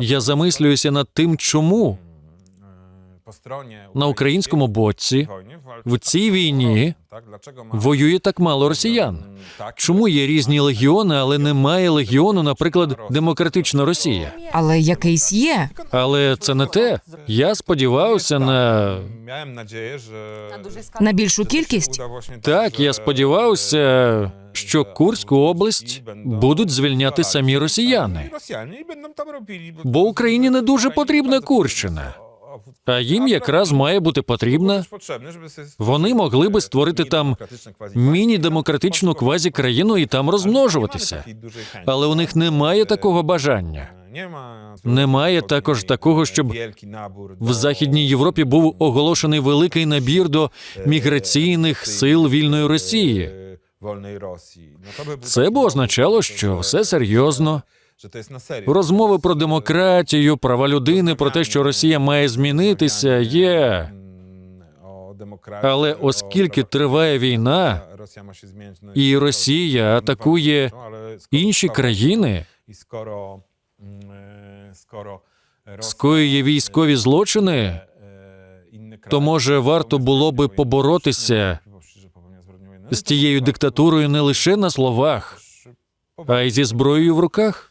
Я замислююся над тим, чому на українському боці в цій війні воює так мало росіян. Чому є різні легіони, але немає легіону, наприклад, демократична Росія? Але якийсь є. Але це не те. Я сподівався на На більшу кількість так. Я сподівався, що Курську область будуть звільняти самі росіяни. Бо Україні не дуже потрібна Курщина. А їм якраз має бути потрібна. Вони могли би створити там міні-демократичну квазі-країну і там розмножуватися. Але у них немає такого бажання. Немає також такого, щоб В Західній Європі був оголошений великий набір до міграційних сил вільної Росії. Це б означало, що все серйозно. Розмови про демократію, права людини, про те, що Росія має змінитися, є. Але оскільки триває війна, і Росія атакує інші країни, скоює військові злочини, то може варто було би поборотися з тією диктатурою не лише на словах, а й зі зброєю в руках.